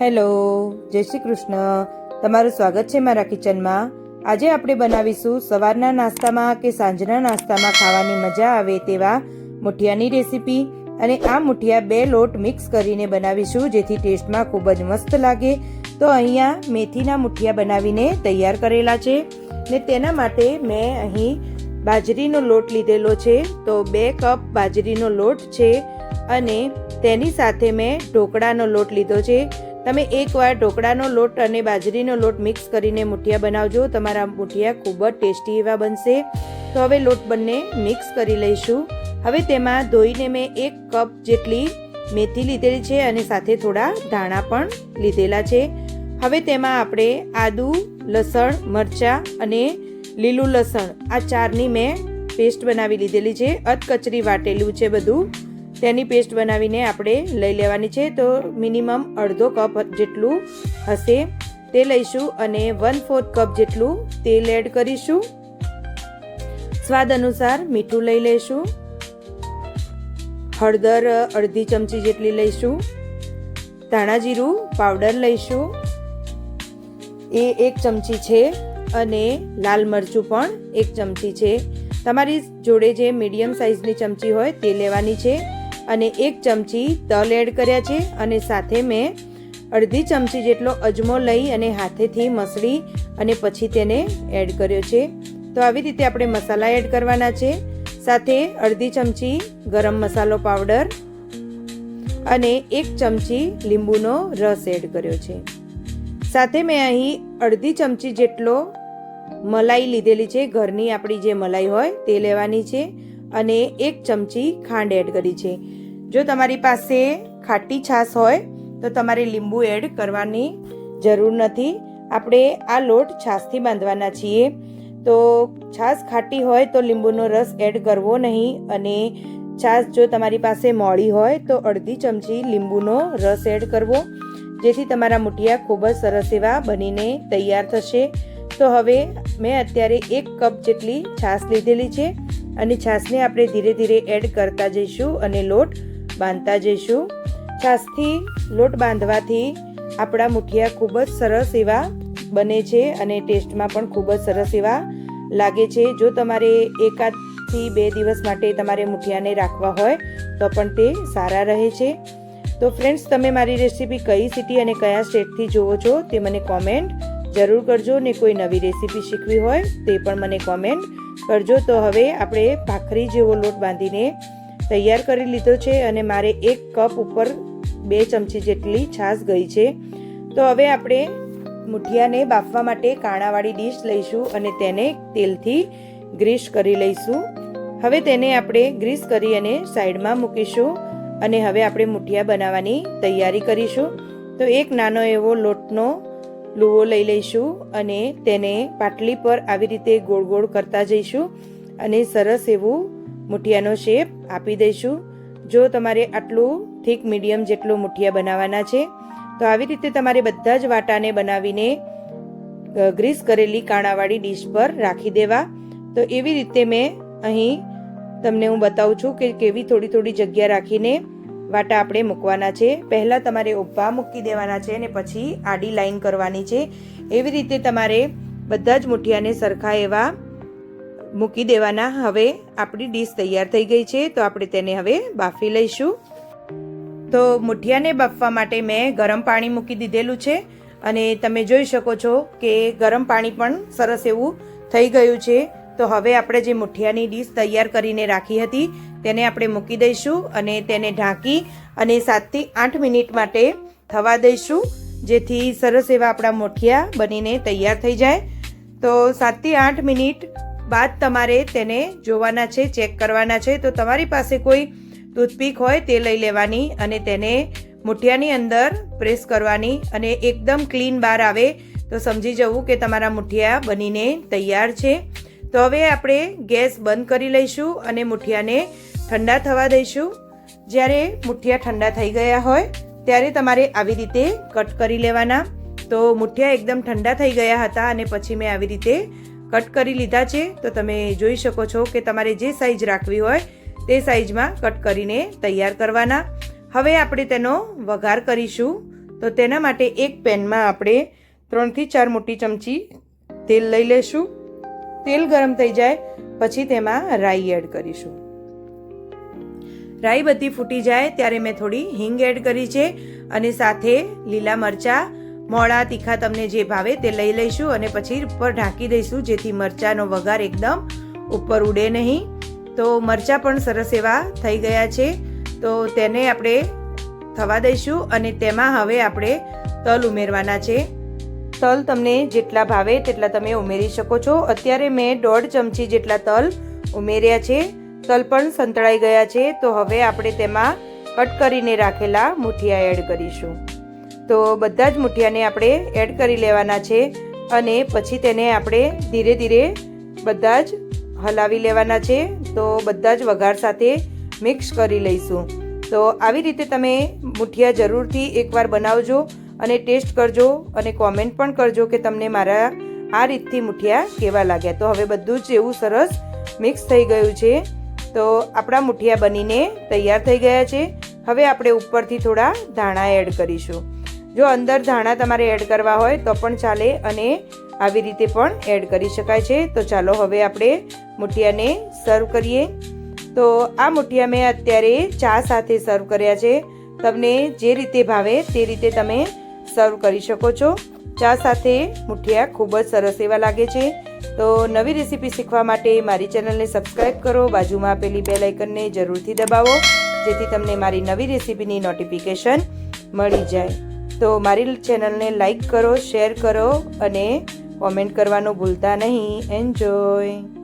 Hello, જય શ્રી કૃષ્ણ. તમારું સ્વાગત છે મારા કિચનમાં. આજે આપણે બનાવીશું સવારના નાસ્તામાં કે સાંજના નાસ્તામાં ખાવાની મજા આવે તેવા મુઠિયાની રેસીપી અને આ મુઠિયા બે લોટ મિક્સ કરીને બનાવીશું, જેથી ટેસ્ટમાં ખૂબ જ મસ્ત લાગે. તો અહીંયા મેથીના મુઠિયા બનાવીને તૈયાર કરેલા છે ને તેના માટે મેં અહીં બાજરીનો લોટ લીધેલો છે. તો બે કપ બાજરીનો લોટ છે અને તેની સાથે મેં ઢોકળાનો લોટ લીધો છે. તમે એકવાર ઢોકળાનો લોટ અને બાજરીનો લોટ મિક્સ કરીને મુઠિયા બનાવજો. તમારા મુઠિયા ખૂબ જ ટેસ્ટી એવા બનશે. તો હવે લોટ બંને મિક્સ કરી લઈશું. હવે તેમાં ધોઈને મેં એક કપ જેટલી મેથી લીધેલી છે અને સાથે થોડા ધાણા પણ લીધેલા છે. હવે તેમાં આપણે આદુ, લસણ, મરચાં અને લીલું લસણ આ ચારની મેં પેસ્ટ બનાવી લીધેલી છે. અધકચરી વાટેલું છે બધું. તેની પેસ્ટ બનાવીને આપણે લઈ લેવાની છે. તો મિનિમમ અડધો કપ જેટલું હશે તે લઈશું અને વન ફોર્થ કપ જેટલું તેલ એડ કરીશું. સ્વાદ અનુસાર મીઠું લઈ લઈશું. હળદર અડધી ચમચી જેટલી લઈશું. ધાણા જીરું પાવડર લઈશું. એ એક ચમચી છે અને લાલ મરચું પણ એક ચમચી છે. તમારી જોડે જે મીડિયમ સાઇઝની ચમચી હોય તે લેવાની છે. અને એક ચમચી તલ એડ કર્યા છે અને સાથે મેં અડધી ચમચી જેટલો અજમો લઈ અને હાથેથી મસળી અને પછી તેને એડ કર્યો છે. તો આવી રીતે આપણે મસાલા એડ કરવાના છે. સાથે અડધી ચમચી ગરમ મસાલો પાવડર અને એક ચમચી લીંબુનો રસ એડ કર્યો છે. સાથે મેં અહીં અડધી ચમચી જેટલો મલાઈ લીધેલી છે. ઘરની આપણી જે મલાઈ હોય તે લેવાની છે. અને એક ચમચી ખાંડ એડ કરી છે. જો તમારી પાસે ખાટી છાશ હોય, તો તમારે લીંબુ એડ કરવાની જરૂર નથી. આપણે આ લોટ છાશથી બાંધવાના છીએ. તો છાશ ખાટી હોય તો લીંબુનો રસ એડ કરવો નહીં અને છાશ જો તમારી પાસે મોળી હોય, તો અડધી ચમચી લીંબુનો રસ એડ કરવો. જેથી તમારા મુઠિયા ખૂબ જ સરસ એવા બનીને તૈયાર થશે. તો હવે મેં અત્યારે એક કપ જેટલી છાશ લીધેલી છે. અને છાશને આપણે ધીરે ધીરે એડ કરતા જઈશું અને લોટ બાંધતા જઈશું. છાશથી લોટ બાંધવાથી આપણા મુઠિયા ખૂબ જ સરસ એવા બને છે અને ટેસ્ટમાં પણ ખૂબ જ સરસ એવા લાગે છે. જો તમારે એકાદથી બે દિવસ માટે તમારે મુઠિયાને રાખવા હોય, તો પણ તે સારા રહે છે. તો ફ્રેન્ડ્સ તમે મારી રેસીપી કઈ સિટી અને કયા સ્ટેટથી જુઓ છો તે મને કોમેન્ટ જરૂર કરજો ને કોઈ નવી રેસીપી શીખવી હોય તે પણ મને કોમેન્ટ કરજો. તો હવે આપણે ભાખરી જેવો લોટ બાંધીને તૈયાર કરી લીધો છે અને મારે એક કપ ઉપર બે ચમચી જેટલી છાશ ગઈ છે. તો હવે આપણે મુઠિયાને બાફવા માટે કાણાવાળી ડીશ લઈશું અને તેને તેલથી ગ્રીસ કરી લઈશું. હવે તેને આપણે ગ્રીસ કરી અને સાઈડમાં મૂકીશું અને હવે આપણે મુઠિયા બનાવવાની તૈયારી કરીશું. તો એક નાનો એવો લોટનો લુવો લઈ લઈશું અને તેને પાટલી પર આવી રીતે ગોળ ગોળ કરતા જઈશું અને સરસ એવું મુઠિયાનો શેપ આપી દઈશું. જો તમારે આટલું થીક મીડિયમ જેટલું મુઠિયા બનાવવાના છે, તો આવી રીતે તમારે બધા જ વાટાને બનાવીને ગ્રીસ કરેલી કાણાવાળી ડીશ પર રાખી દેવા. તો એવી રીતે મેં અહીં તમને હું બતાવું છું કે કેવી થોડી થોડી જગ્યા રાખીને વાટા આપણે મૂકવાના છે. પહેલાં તમારે ઊભા મૂકી દેવાના છે અને પછી આડી લાઈન કરવાની છે. એવી રીતે તમારે બધા જ મુઠિયાને સરખા એવા મૂકી દેવાના. હવે આપણી ડીશ તૈયાર થઈ ગઈ છે, તો આપણે તેને હવે બાફી લઈશું. તો મુઠિયાને બાફવા માટે મેં ગરમ પાણી મૂકી દીધેલું છે અને તમે જોઈ શકો છો કે ગરમ પાણી પણ સરસ એવું થઈ ગયું છે. તો હવે આપણે જે મુઠિયાની ડીશ તૈયાર કરીને રાખી હતી તેને આપણે મૂકી દઈશું અને તેને ઢાંકી અને સાતથી આઠ મિનિટ માટે થવા દઈશું. જેથી સરસ એવા આપણા મુઠિયા બનીને તૈયાર થઈ જાય. તો સાતથી આઠ મિનિટ બાદ તમારે તેને જોવાના છે, ચેક કરવાના છે. તો તમારી પાસે કોઈ ટૂથપીક હોય તે લઈ લેવાની અને તેને મુઠિયાની અંદર પ્રેસ કરવાની અને એકદમ ક્લીન બહાર આવે તો સમજી જવું કે તમારા મુઠિયા બનીને તૈયાર છે. તો હવે આપણે ગેસ બંધ કરી લઈશું અને મુઠિયાને ઠંડા થવા દઈશું. જ્યારે મુઠિયા ઠંડા થઈ ગયા હોય, ત્યારે તમારે આવી રીતે કટ કરી લેવાના. તો મુઠિયા એકદમ ઠંડા થઈ ગયા હતા અને પછી મેં આવી રીતે કટ કરી લીધા છે. તો તમે જોઈ શકો છો કે તમારે જે સાઈઝ રાખવી હોય, તે સાઈઝમાં કટ કરીને તૈયાર કરવાના. હવે આપણે તેનો વઘાર કરીશું. તો તેના માટે એક પેનમાં આપણે ત્રણથી ચાર મોટી ચમચી તેલ લઈ લેશું. તેલ ગરમ થઈ જાય, પછી તેમાં રાઈ એડ કરીશું. રાઈ બધી ફૂટી જાય ત્યારે મેં થોડી હિંગ એડ કરી છે અને સાથે લીલા મરચાં, મોળા, તીખા તમને જે ભાવે તે લઈ લઈશું અને પછી ઉપર ઢાંકી દઈશું જેથી મરચાંનો વઘાર એકદમ ઉપર ઉડે નહીં. તો મરચાં પણ સરસ એવા થઈ ગયા છે. તો તેને આપણે થવા દઈશું અને તેમાં હવે આપણે તલ ઉમેરવાના છે. તલ તમને જેટલા ભાવે તેટલા તમે ઉમેરી શકો છો. અત્યારે મેં દોઢ ચમચી જેટલા તલ ઉમેર્યા છે. તલ પણ સંતળાઈ ગયા છે, તો હવે આપણે તેમાં કટ કરીને રાખેલા મુઠિયા એડ કરીશું. તો બધા જ મુઠિયાને આપણે એડ કરી લેવાના છે અને પછી તેને આપણે ધીરે ધીરે બધા જ હલાવી લેવાના છે, તો બધા જ વઘાર સાથે મિક્સ કરી લઈશું. તો આવી રીતે તમે મુઠિયા જરૂરથી એકવાર બનાવજો અને ટેસ્ટ કરજો અને કોમેન્ટ પણ કરજો કે તમને મારા આ રીતથી મુઠિયા કેવા લાગ્યા. તો હવે બધું જ એવું સરસ મિક્સ થઈ ગયું છે. તો આપણા મુઠિયા બનીને તૈયાર થઈ ગયા છે. હવે આપણે ઉપરથી થોડા ધાણા એડ કરીશું. જો અંદર ધાણા તમારે એડ કરવા હોય તો પણ ચાલે અને આવી રીતે પણ એડ કરી શકાય છે. તો ચાલો હવે આપણે મુઠિયાને સર્વ કરીએ. તો આ મુઠિયા મેં અત્યારે ચા સાથે સર્વ કર્યા છે. તમને જે રીતે ભાવે તે રીતે તમે સર્વ કરી શકો છો. ચા સાથે મુઠિયા ખૂબ જ સરસ એવા લાગે છે. તો નવી રેસીપી શીખવા માટે મારી ચેનલને સબસ્ક્રાઈબ કરો, બાજુમાં આપેલી બે લાઇકનને જરૂરથી દબાવો, જેથી તમને મારી નવી રેસીપીની નોટિફિકેશન મળી જાય. તો મારી ચેનલને લાઈક કરો, શેર કરો અને કોમેન્ટ કરવાનું ભૂલતા નહીં. એન્જોય!